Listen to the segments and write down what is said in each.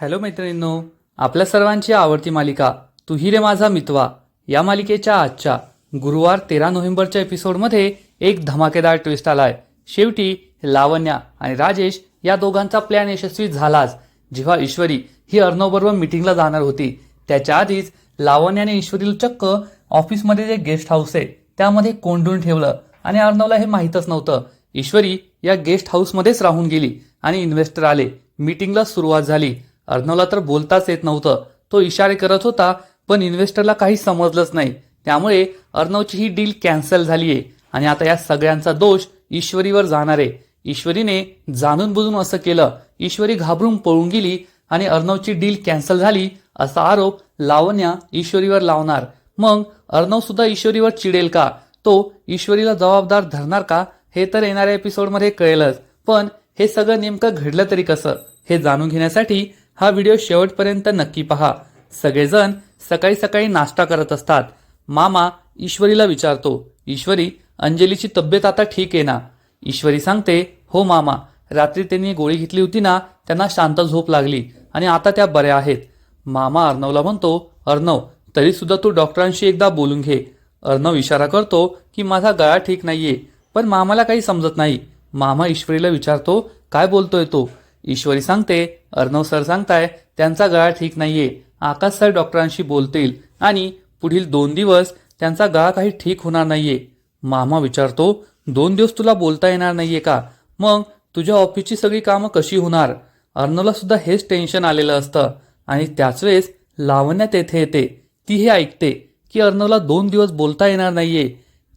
Hello मैत्रिणींनो आपल्या सर्वांची आवडती मालिका तुही रे माझा मितवा या मालिकेच्या आजच्या गुरुवार तेरा नोव्हेंबरच्या एपिसोडमध्ये एक धमाकेदार ट्विस्ट आलाय. शेवटी लावण्या आणि राजेश या दोघांचा प्लॅन यशस्वी झालाच. जेव्हा ईश्वरी ही अर्णवबरोबर मिटिंगला जाणार होती त्याच्या आधीच लावण्याने ईश्वरीला चक्क ऑफिसमध्ये जे गेस्ट हाऊस आहे त्यामध्ये कोंडून ठेवलं आणि अर्णवला हे माहीतच नव्हतं. ईश्वरी या गेस्ट हाऊसमध्येच राहून गेली आणि इन्व्हेस्टर आले. मीटिंगला सुरुवात झाली. अर्णवला तर बोलताच येत नव्हतं. तो इशारे करत होता पण इन्व्हेस्टरला काही समजलंच नाही. त्यामुळे अर्णवची ही डील कॅन्सल झालीये. आणि आता या सगळ्यांचा दोष ईश्वरीवर जाणार आहे. ईश्वरीने जाणून बुजून असं केलं. ईश्वरी घाबरून पळून गेली आणि अर्णवची डील कॅन्सल झाली असा आरोप लावण्या ईश्वरीवर लावणार. मग अर्णव सुद्धा ईश्वरीवर चिडेल का? तो ईश्वरीला जबाबदार धरणार का? हे तर येणाऱ्या एपिसोडमध्ये कळेलच. पण हे सगळं नेमकं घडलं तरी कसं? हे जाणून घेण्यासाठी हा व्हिडिओ शेवटपर्यंत नक्की पहा. सगळेजण सकाळी सकाळी नाश्ता करत असतात. मामा ईश्वरीला विचारतो ईश्वरी अंजलीची तब्येत आता ठीक आहे ना? ईश्वरी सांगते हो मामा रात्री त्यांनी गोळी घेतली होती ना त्यांना शांत झोप लागली आणि आता त्या बऱ्या आहेत. मामा अर्णवला म्हणतो अर्णव तरी सुद्धा तू डॉक्टरांशी एकदा बोलून घे. अर्णव इशारा करतो की माझा गळा ठीक नाहीये पण मामाला काही समजत नाही. मामा ईश्वरीला विचारतो काय बोलतोय तो? ईश्वरी सांगते अर्णव सर सांगताय त्यांचा गळा ठीक नाहीये. आकाश सर डॉक्टरांशी बोलतील आणि पुढील दोन दिवस त्यांचा गळा काही ठीक होणार नाहीये. मामा विचारतो दोन दिवस तुला बोलता येणार नाहीये का? मग तुझ्या ऑफिसची सगळी कामं कशी होणार? अर्णवला सुद्धा हेच टेन्शन आलेलं असतं. आणि त्याच वेळेस लावण्या तेथे येते. ती हे ऐकते की अर्णवला दोन दिवस बोलता येणार नाहीये.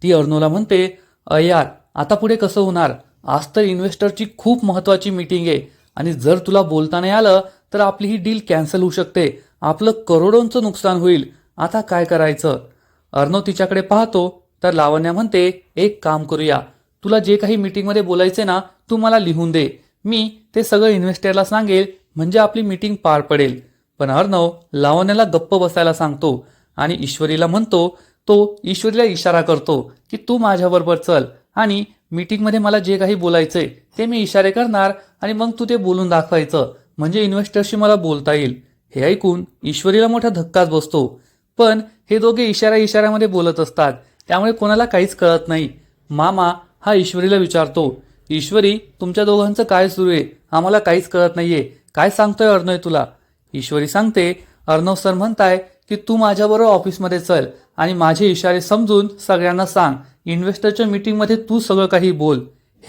ती अर्णवला म्हणते "अ यार आता पुढे कसं होणार? आज तर इन्व्हेस्टरची खूप महत्वाची मीटिंग आहे. आणि जर तुला बोलता नाही आलं तर आपली ही डील कॅन्सल होऊ शकते. आपलं करोडोंचं नुकसान होईल. आता काय करायचं? अर्णव तिच्याकडे पाहतो तर लावण्या म्हणते एक काम करूया. तुला जे काही मीटिंगमध्ये बोलायचे ना तू मला लिहून दे. मी ते सगळं इन्व्हेस्टरला सांगेल म्हणजे आपली मीटिंग पार पडेल. पण अर्णव लावण्याला गप्प बसायला सांगतो आणि ईश्वरीला म्हणतो तो ईश्वरीला इशारा करतो की तू माझ्याबरोबर चल आणि मीटिंगमध्ये मला जे काही बोलायचंय ते मी इशारे करणार आणि मग तू ते बोलून दाखवायचं. म्हणजे इन्व्हेस्टरशी मला बोलता येईल. हे ऐकून ईश्वरीला मोठा धक्काच बसतो. पण हे दोघे इशारा इशाऱ्यामध्ये बोलत असतात. त्यामुळे कोणाला काहीच कळत नाही. मामा हा ईश्वरीला विचारतो ईश्वरी तुमच्या दोघांचं काय सुरू आहे? आम्हाला काहीच कळत नाहीये. काय सांगतोय अर्णव तुला? ईश्वरी सांगते अर्णव सर म्हणताय की तू माझ्याबरोबर ऑफिसमध्ये चल. आणि माझे इशारे समजून सगळ्यांना सांग इन्व्हेस्टरच्या मीटिंगमध्ये तू सगळं काही बोल.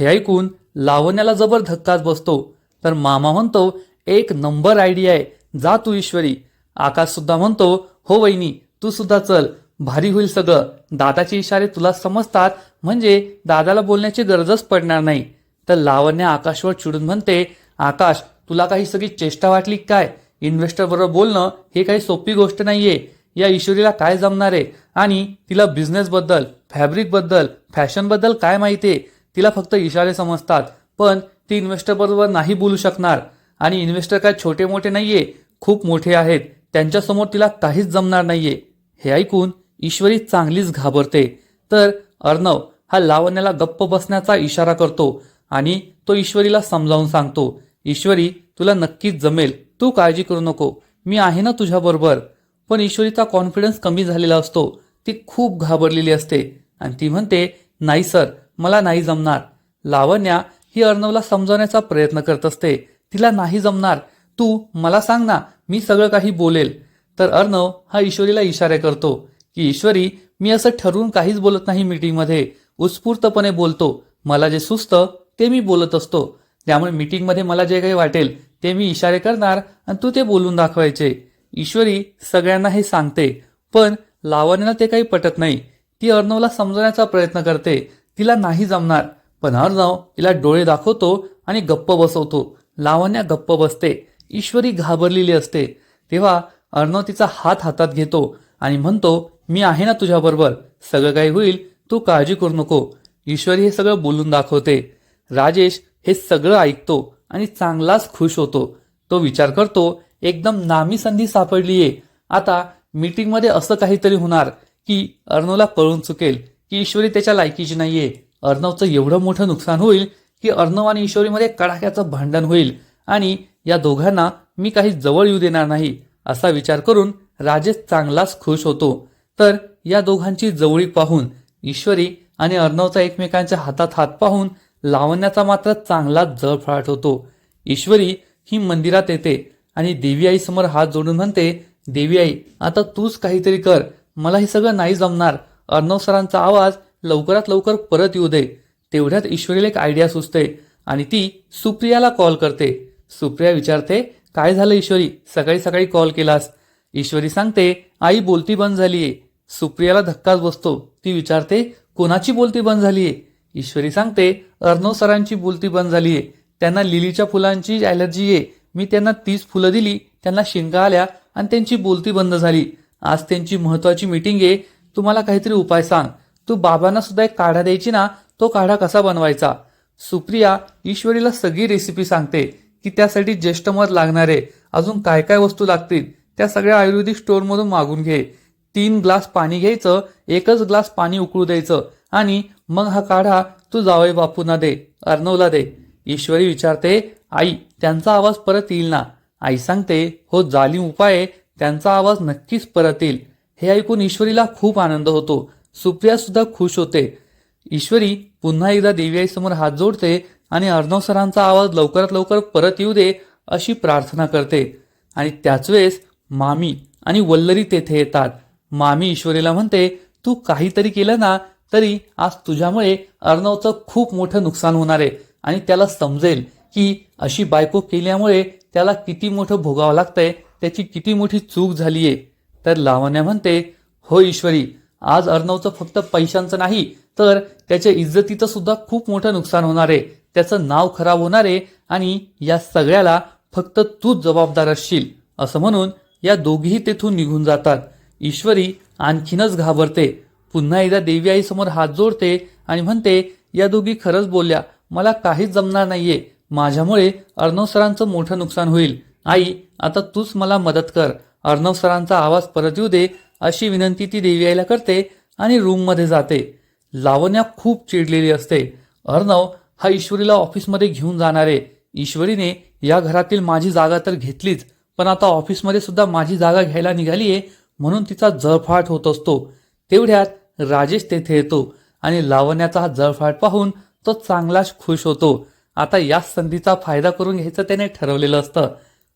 हे ऐकून लावण्याला जबर धक्काच बसतो. तर मामा म्हणतो एक नंबर आयडिया आहे. जा तू ईश्वरी. आकाश सुद्धा म्हणतो हो वहिनी तू सुद्धा चल. भारी होईल सगळं. दादाचे इशारे तुला समजतात म्हणजे दादाला बोलण्याची गरजच पडणार नाही. तर लावण्या आकाशवर चिडून म्हणते आकाश तुला काही सगळी चेष्टा वाटली काय? इन्व्हेस्टर बरोबर बोलणं हे काही सोपी गोष्ट नाहीये. या ईश्वरीला काय जमणार आहे? आणि तिला बिझनेसबद्दल फॅब्रिकबद्दल फॅशनबद्दल काय माहिती आहे? तिला फक्त इशारे समजतात. पण ती इन्व्हेस्टरबरोबर नाही बोलू शकणार. आणि इन्व्हेस्टर काय छोटे मोठे नाहीये खूप मोठे आहेत. त्यांच्यासमोर तिला काहीच जमणार नाहीये. हे ऐकून ईश्वरी चांगलीच घाबरते. तर अर्णव हा लावण्याला गप्प बसण्याचा इशारा करतो आणि तो ईश्वरीला समजावून सांगतो ईश्वरी तुला नक्कीच जमेल. तू काळजी करू नको. मी आहे ना तुझ्याबरोबर पण ईश्वरीचा कॉन्फिडन्स कमी झालेला असतो. ती खूप घाबरलेली असते. आणि ती म्हणते नाही सर मला नाही जमणार. लावण्या ही अर्णवला समजवण्याचा प्रयत्न करत असते. तिला नाही जमणार. तू मला सांग ना मी सगळं काही बोलेल. तर अर्णव हा ईश्वरीला इशारे करतो की ईश्वरी मी असं ठरवून काहीच बोलत नाही मीटिंगमध्ये. उत्स्फूर्तपणे बोलतो. मला जे सुचतं ते मी बोलत असतो. त्यामुळे मीटिंगमध्ये मला जे काही वाटेल ते मी इशारे करणार आणि तू ते बोलून दाखवायचे. ईश्वरी सगळ्यांना हे सांगते पण लावण्याला ते काही पटत नाही. ती अर्णवला समजवण्याचा प्रयत्न करते. तिला नाही जमणार. पण अर्णव तिला डोळे दाखवतो आणि गप्प बसवतो. लावण्या गप्प बसते. ईश्वरी घाबरलेली असते. तेव्हा अर्णव तिचा हात हातात घेतो आणि म्हणतो मी आहे ना तुझ्याबरोबर. सगळं काही होईल. तू काळजी करू नको. ईश्वरी हे सगळं बोलून दाखवते. राजेश हे सगळं ऐकतो आणि चांगलाच खुश होतो. तो विचार करतो एकदम नामी संधी सापडली आहे आता मीटिंगमध्ये असं काहीतरी होणार की अर्णवला कळून चुकेल की ईश्वरी त्याच्या लायकीची नाहीये. अर्णवचं एवढं मोठं नुकसान होईल की अर्णव आणि ईश्वरीमध्ये कडाक्याचं भांडण होईल आणि या दोघांना मी काही जवळ येऊ देणार नाही असा विचार करून राजेश चांगलाच खुश होतो. तर या दोघांची जवळीक पाहून ईश्वरी आणि अर्णवचा एकमेकांच्या हातात हात पाहून लावण्याचा मात्र चांगलाच जळफळाट होतो. ईश्वरी ही मंदिरात येते आणि देवी आई समोर हात जोडून म्हणते देवी आई आता तूच काहीतरी कर. मला हे सगळं नाही जमणार. अर्णव सरांचा आवाज लवकरात लवकर परत येऊ दे. तेवढ्यात ईश्वरीला एक आयडिया सुचते आणि ती सुप्रियाला कॉल करते. सुप्रिया विचारते काय झालं ईश्वरी? सकाळी सकाळी कॉल केलास. ईश्वरी सांगते आई बोलती बंद झालीये. सुप्रियाला धक्काच बसतो. ती विचारते कोणाची बोलती बंद झालीये? ईश्वरी सांगते अर्णव सरांची बोलती बंद झालीये. त्यांना लिलीच्या फुलांची ॲलर्जी आहे. मी त्यांना तीस फुलं दिली त्यांना शिंका आल्या आणि त्यांची बोलती बंद झाली. आज त्यांची महत्वाची मीटिंग आहे. तुम्हाला काहीतरी उपाय सांग. तू बाबांना सुद्धा एक काढा द्यायची ना तो काढा कसा बनवायचा? सुप्रिया ईश्वरीला सगळी रेसिपी सांगते की त्यासाठी ज्येष्ठ मध लागणार आहे. अजून काय काय वस्तू लागतील त्या सगळ्या आयुर्वेदिक स्टोअरमधून मागून घे. तीन ग्लास पाणी घ्यायचं एकच ग्लास पाणी उकळू द्यायचं आणि मग हा काढा तू जावई बापूंना दे अर्णवला दे. ईश्वरी विचारते आई त्यांचा आवाज परत येईल ना? आई सांगते हो जालिम उपाय त्यांचा आवाज नक्कीच परत येईल. हे ऐकून ईश्वरीला खूप आनंद होतो. सुप्रिया सुद्धा खुश होते. ईश्वरी पुन्हा एकदा देवी आईसमोर हात जोडते आणि अर्णव सरांचा आवाज लवकरात लवकर परत येऊ दे अशी प्रार्थना करते. आणि त्याच वेळेस मामी आणि वल्लरी तेथे येतात. मामी ईश्वरीला म्हणते तू काहीतरी केलं ना तरी आज तुझ्यामुळे अर्णवचं खूप मोठं नुकसान होणार आहे आणि त्याला समजेल. की अशी बायको केल्यामुळे त्याला किती मोठं भोगावं लागतंय त्याची किती मोठी चूक झालीये. तर लावण्या म्हणते हो ईश्वरी आज अर्णवचं फक्त पैशांचं नाही तर त्याच्या इज्जतीचं सुद्धा खूप मोठं नुकसान होणार आहे. त्याचं नाव खराब होणार आहे आणि या सगळ्याला फक्त तूच जबाबदार असशील. असं म्हणून या दोघीही तेथून निघून जातात. ईश्वरी आणखीनच घाबरते. पुन्हा एकदा देवी आईसमोर हात जोडते आणि म्हणते या दोघी खरंच बोलल्या मला काहीच जमणार नाहीये. माझ्यामुळे अर्णव सरांचं मोठं नुकसान होईल. आई आता तूच मला मदत कर. अर्णव सरांचा आवाज परत येऊ दे अशी विनंती ती देवी आईला करते आणि रूममध्ये जाते. लावण्या खूप चिडलेली असते. अर्णव हा ईश्वरीला ऑफिसमध्ये घेऊन जाणार. आहे ईश्वरीने या घरातील माझी जागा तर घेतलीच पण आता ऑफिसमध्ये सुद्धा माझी जागा घ्यायला निघालीये म्हणून तिचा जळफाट होत असतो. तेवढ्यात राजेश तेथे येतो आणि लावण्याचा हा जळफाट पाहून तो चांगलाच खुश होतो. आता या संधीचा फायदा करून घ्यायचं त्याने ठरवलेलं असतं.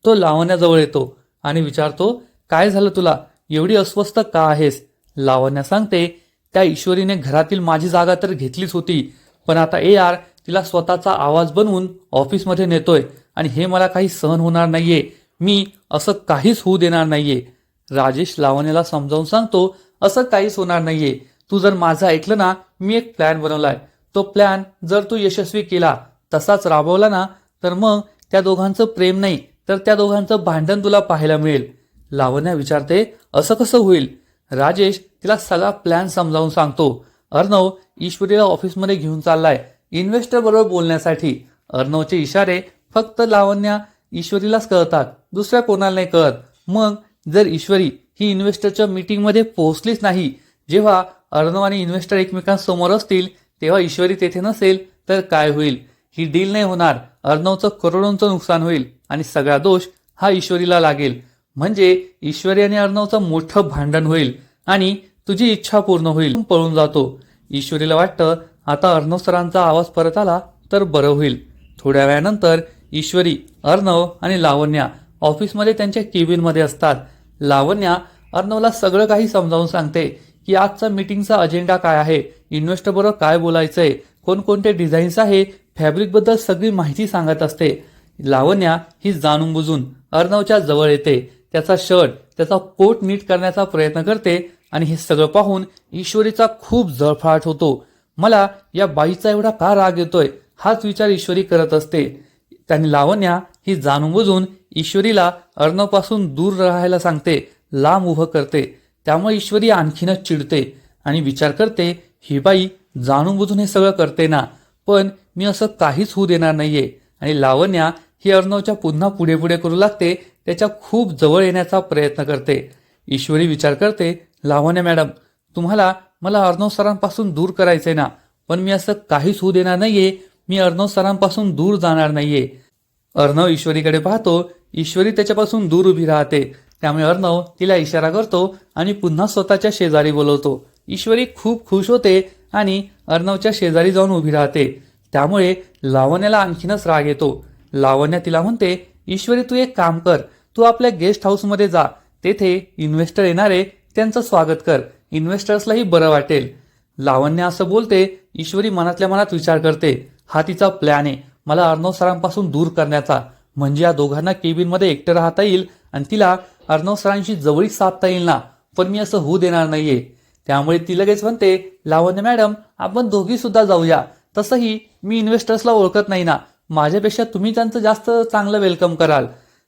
तो लावण्याजवळ येतो आणि विचारतो काय झालं तुला? एवढी अस्वस्थ का आहेस? लावण्या सांगते त्या ईश्वरीने घरातील माझी जागा तर घेतलीच होती पण आता ए आर तिला स्वतःचा आवाज बनवून ऑफिसमध्ये नेतोय आणि हे मला काही सहन होणार नाहीये. मी असं काहीच होऊ देणार नाहीये. राजेश लावण्याला समजावून सांगतो असं काहीच होणार नाहीये. तू जर माझं ऐकलं ना मी एक प्लॅन बनवलाय. तो प्लॅन जर तू यशस्वी केला तसाच राबवला ना तर मग त्या दोघांचं प्रेम नाही तर त्या दोघांचं भांडण तुला पाहायला मिळेल. लावण्या विचारते असं कसं होईल? राजेश तिला सगळा प्लॅन समजावून सांगतो. अर्णव ईश्वरीला ऑफिसमध्ये घेऊन चाललाय इन्व्हेस्टर बरोबर बोलण्यासाठी. अर्णवचे इशारे फक्त लावण्या ईश्वरीलाच कळतात दुसऱ्या कोणाला नाही कळत. मग जर ईश्वरी ही इन्व्हेस्टरच्या मीटिंगमध्ये पोहोचलीच नाही जेव्हा अर्णव आणि इन्व्हेस्टर एकमेकांसमोर असतील तेव्हा ईश्वरी तेथे नसेल तर काय होईल? ही डील नाही होणार. अर्णवचं करोडोंचं नुकसान होईल आणि सगळा दोष हा ईश्वरीला लागेल. म्हणजे ईश्वरी आणि अर्णवचं मोठं भांडण होईल आणि तुझी इच्छा पूर्ण होईल. पळून जातो. ईश्वरीला वाटतं आता अर्णव सरांचा आवाज परत आला तर बरं होईल. थोड्या वेळानंतर ईश्वरी अर्णव आणि लावण्या ऑफिसमध्ये त्यांच्या केबिनमध्ये असतात. लावण्या अर्णवला सगळं काही समजावून सांगते की आजचा मीटिंगचा अजेंडा काय आहे इन्व्हेस्टर बरोबर काय बोलायचंय कोणकोणते डिझाईन्स आहे फॅब्रिकबद्दल सगळी माहिती सांगत असते. लावण्या ही जाणून बुजून अर्णवच्या जवळ येते. त्याचा शर्ट त्याचा कोट नीट करण्याचा प्रयत्न करते आणि हे सगळं पाहून ईश्वरीचा खूप जळफाट होतो. मला या बाईचा एवढा का राग येतोय? हाच विचार ईश्वरी करत असते. त्याने लावण्या ही जाणून बुजून ईश्वरीला अर्णवपासून दूर राहायला सांगते. लांब उभं करते. त्यामुळे ईश्वरी आणखीनच चिडते आणि विचार करते ही बाई जाणून बुजून हे सगळं करते ना? पण मी असं काहीच होऊ देणार नाहीये. आणि लावण्या ही अर्णवच्या पुन्हा पुढे पुढे करू लागते त्याच्या खूप जवळ येण्याचा प्रयत्न करते. ईश्वरी विचार करते लावण्या मॅडम तुम्हाला मला अर्णव सरांपासून दूर करायचंय ना पण मी असं काहीच होऊ देणार नाहीये. मी अर्णव सरांपासून दूर जाणार नाहीये. अर्णव ईश्वरीकडे पाहतो ईश्वरी त्याच्यापासून दूर उभी राहते. त्यामुळे अर्णव तिला इशारा करतो आणि पुन्हा स्वतःच्या शेजारी बोलवतो. ईश्वरी खूप खुश होते आणि अर्णवच्या शेजारी जाऊन उभी राहते. त्यामुळे लावण्याला आणखीनच राग येतो. लावण्या तिला म्हणते ईश्वरी तू एक काम कर. तू आपल्या गेस्ट हाऊसमध्ये जा. तेथे इन्व्हेस्टर येणारे त्यांचं स्वागत कर. इन्व्हेस्टर्सलाही बरं वाटेल. लावण्य असं बोलते ईश्वरी मनातल्या मनात विचार करते. हा तिचा प्लॅन आहे. मला अर्णव सरांपासून दूर करण्याचा. म्हणजे या दोघांना केबिनमध्ये एकटं राहता येईल आणि तिला अर्णव सरांशी जवळीक साधता येईल ना. पण मी असं होऊ देणार नाहीये. त्यामुळे ती लगेच म्हणते लावण्य मॅडम आपण दोघी सुद्धा जाऊया. तसंही मी इन्व्हेस्टर्सला ओळखत नाही ना. माझ्यापेक्षा तुम्ही त्यांचं जास्त चांगलं वेलकम कराल.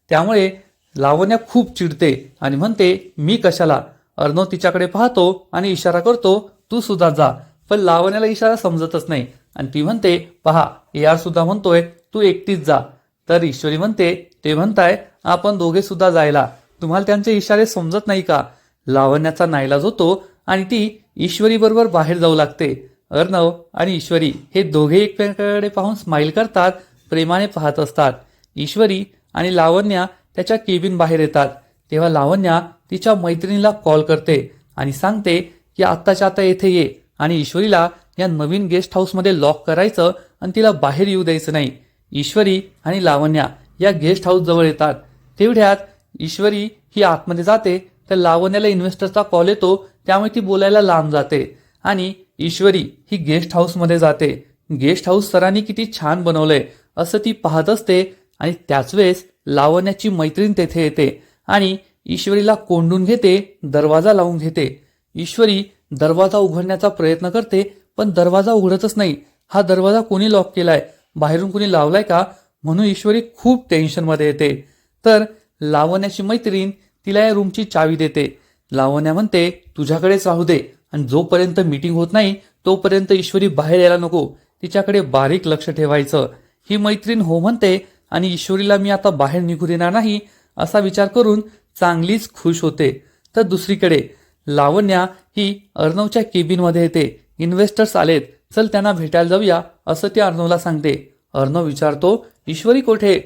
त्यामुळे लावण्या खूप चिडते आणि म्हणते मी कशाला? अर्णव तिच्याकडे पाहतो आणि इशारा करतो तू सुद्धा जा. पण लावण्याला इशारा समजतच नाही आणि ती म्हणते पहा यार सुद्धा म्हणतोय तू एकटीच जा. तर ईश्वरी म्हणते ते म्हणताय आपण दोघे सुद्धा जायला. तुम्हाला त्यांचे इशारे समजत नाही का? लावण्याचा नाईलाज होतो आणि ती ईश्वरीबरोबर बाहेर जाऊ लागते. अर्णव आणि ईश्वरी हे दोघे एकमेकांकडे पाहून स्माईल करतात प्रेमाने पाहत असतात. ईश्वरी आणि लावण्या त्याच्या केबिन बाहेर येतात. तेव्हा लावण्या तिच्या मैत्रिणीला कॉल करते आणि सांगते की आत्ताच्या आता येथे ये आणि ईश्वरीला या नवीन गेस्ट हाऊसमध्ये लॉक करायचं आणि तिला बाहेर येऊ द्यायचं नाही. ईश्वरी आणि लावण्या या गेस्ट हाऊस जवळ येतात. तेवढ्यात ईश्वरी ही आतमध्ये जाते तर लावण्याला इन्व्हेस्टरचा कॉल येतो त्यामुळे ती बोलायला लांब जाते. आणि ईश्वरी ही गेस्ट हाऊसमध्ये जाते. गेस्ट हाऊस सरांनी किती छान बनवलंय असं ती पाहत असते आणि त्याच वेळेस लावण्याची मैत्रीण तेथे येते आणि ईश्वरीला कोंडून घेते दरवाजा लावून घेते. ईश्वरी दरवाजा उघडण्याचा प्रयत्न करते पण दरवाजा उघडतच नाही. हा दरवाजा कोणी लॉक केलाय? बाहेरून कोणी लावलाय का? म्हणून ईश्वरी खूप टेन्शनमध्ये येते. तर लावण्याची मैत्रीण तिला या रूमची चावी देते. लावण्या म्हणते तुझ्याकडेच राहू दे. आणि जोपर्यंत मीटिंग होत नाही तोपर्यंत ईश्वरी बाहेर यायला नको. तिच्याकडे बारीक लक्ष ठेवायचं. ही मैत्रीण हो म्हणते आणि ईश्वरीला मी आता बाहेर निघू देणार नाही असा विचार करून चांगलीच खुश होते. तर दुसरीकडे लावण्या ही अर्णवच्या केबिनमध्ये येते. इन्व्हेस्टर्स आलेत. चल त्यांना भेटायला जाऊया असं ती अर्णवला सांगते. अर्णव विचारतो ईश्वरी कोठे?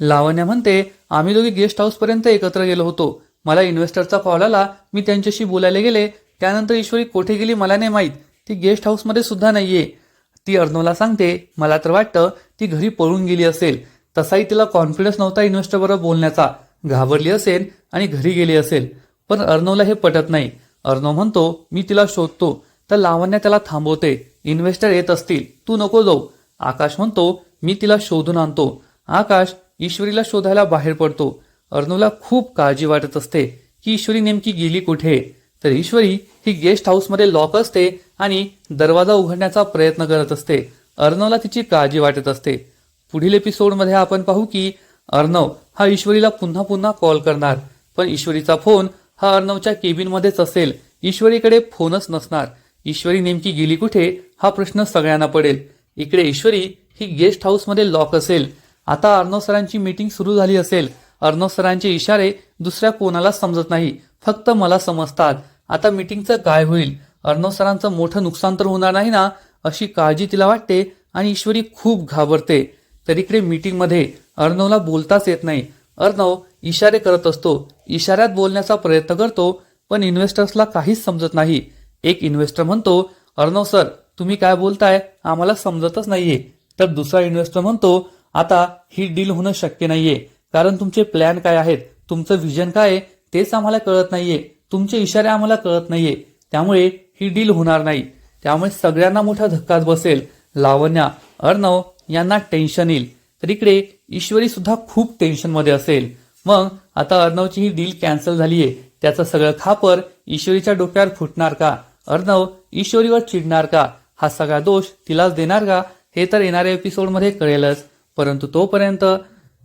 लावण्या म्हणते आम्ही दोघी गेस्ट हाऊसपर्यंत एकत्र गेलो होतो. मला इन्व्हेस्टरचा कॉल आला मी त्यांच्याशी बोलायला गेले. त्यानंतर ईश्वरी कोठे गेली मला नाही माहीत. ती गेस्ट हाऊसमध्ये सुद्धा नाहीये. ती अर्णवला सांगते मला तर वाटतं ती घरी पळून गेली असेल. तसाही तिला कॉन्फिडन्स नव्हता इन्व्हेस्टर बरोबर बोलण्याचा. घाबरली असेल आणि घरी गेली असेल. पण अर्णवला हे पटत नाही. अर्णव म्हणतो मी तिला शोधतो. तर लावण्या त्याला थांबवते. इन्व्हेस्टर येत असतील. तू नको जाऊ. आकाश म्हणतो मी तिला शोधून आणतो. आकाश ईश्वरीला शोधायला बाहेर पडतो. अर्णवला खूप काळजी वाटत असते की ईश्वरी नेमकी गेली कुठे? तर ईश्वरी ही गेस्ट हाऊसमध्ये लॉक असते आणि दरवाजा उघडण्याचा प्रयत्न करत असते. अर्णवला तिची काळजी वाटत असते. पुढील एपिसोडमध्ये आपण पाहू की अर्णव हा ईश्वरीला पुन्हा पुन्हा कॉल करणार. पण ईश्वरीचा फोन हा अर्णवच्या केबिनमध्येच असेल. ईश्वरीकडे फोनच नसणार. ईश्वरी नेमकी गेली कुठे? हा प्रश्न सगळ्यांना पडेल. इकडे ईश्वरी ही गेस्ट हाऊसमध्ये लॉक असेल. आता अर्णव सरांची मीटिंग सुरू झाली असेल. अर्णव सरांचे इशारे दुसऱ्या कोणाला समजत नाही फक्त मला समजतात. आता मीटिंगचं काय होईल? अर्णव सरांचं मोठं नुकसान तर होणार नाही ना अशी काळजी तिला वाटते आणि ईश्वरी खूप घाबरते. तरीकडे मीटिंगमध्ये अर्णवला बोलताच येत नाही. अर्णव इशारे करत असतो. इशाऱ्यात बोलण्याचा प्रयत्न करतो पण इन्व्हेस्टर्सला काहीच समजत नाही. एक इन्व्हेस्टर म्हणतो अर्णव सर तुम्ही काय बोलताय? आम्हाला समजतच नाहीये. तर दुसरा इन्व्हेस्टर म्हणतो आता ही डील होणं शक्य नाहीये. कारण तुमचे प्लॅन काय आहेत? तुमचं व्हिजन काय आहे? तेच आम्हाला कळत नाहीये. तुमचे इशारे आम्हाला कळत नाहीये. त्यामुळे ही डील होणार नाही. त्यामुळे सगळ्यांना मोठा धक्काच बसेल. लावण्या अर्णव यांना टेन्शन येईल. तर इकडे ईश्वरी सुद्धा खूप टेन्शनमध्ये असेल. मग आता अर्णवची ही डील कॅन्सल झालीये. त्याचं सगळं खापर ईश्वरीच्या डोक्यावर फुटणार का? अर्णव ईश्वरीवर चिडणार का? हा सगळा दोष तिलाच देणार का? हे तर येणाऱ्या एपिसोडमध्ये कळेलच. परंतु तोपर्यंत